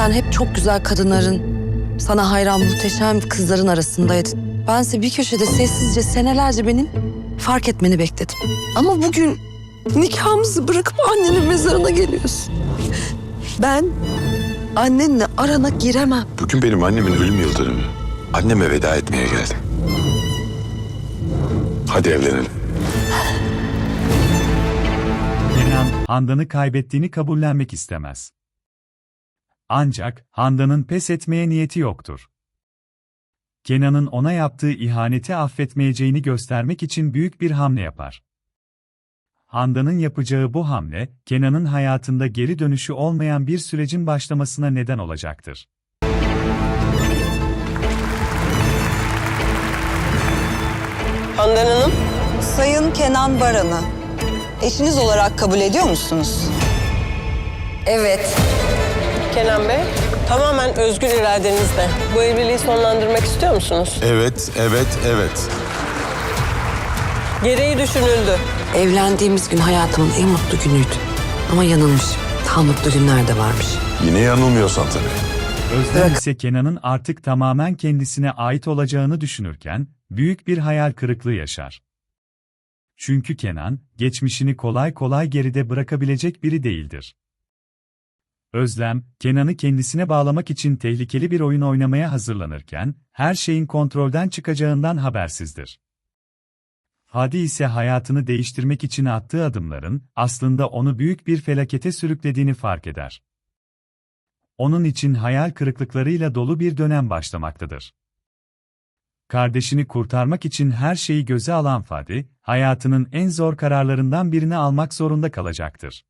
Sen hep çok güzel kadınların, sana hayran muhteşem kızların arasındaydın. Bense bir köşede sessizce senelerce benim fark etmeni bekledim. Ama bugün nikahımızı bırakıp annenin mezarına geliyorsun. Ben annenle arana giremem. Bugün benim annemin ölüm yıl dönümü. Anneme veda etmeye geldim. Hadi evlenelim. Kenan, Handan'ı kaybettiğini kabullenmek istemez. Ancak Handan'ın pes etmeye niyeti yoktur. Kenan'ın ona yaptığı ihaneti affetmeyeceğini göstermek için büyük bir hamle yapar. Handan'ın yapacağı bu hamle, Kenan'ın hayatında geri dönüşü olmayan bir sürecin başlamasına neden olacaktır. Handan Hanım, Sayın Kenan Baran'ı eşiniz olarak kabul ediyor musunuz? Evet. Kenan Bey, tamamen özgür iradenizle bu evliliği sonlandırmak istiyor musunuz? Evet, evet, evet. Gereği düşünüldü. Evlendiğimiz gün hayatımın en mutlu günüydü. Ama yanılmışım. Daha mutlu günler de varmış. Yine yanılmıyorsan tabii. Özlem ise Kenan'ın artık tamamen kendisine ait olacağını düşünürken, büyük bir hayal kırıklığı yaşar. Çünkü Kenan, geçmişini kolay kolay geride bırakabilecek biri değildir. Özlem, Kenan'ı kendisine bağlamak için tehlikeli bir oyun oynamaya hazırlanırken, her şeyin kontrolden çıkacağından habersizdir. Hadi ise hayatını değiştirmek için attığı adımların, aslında onu büyük bir felakete sürüklediğini fark eder. Onun için hayal kırıklıklarıyla dolu bir dönem başlamaktadır. Kardeşini kurtarmak için her şeyi göze alan Fadi, hayatının en zor kararlarından birini almak zorunda kalacaktır.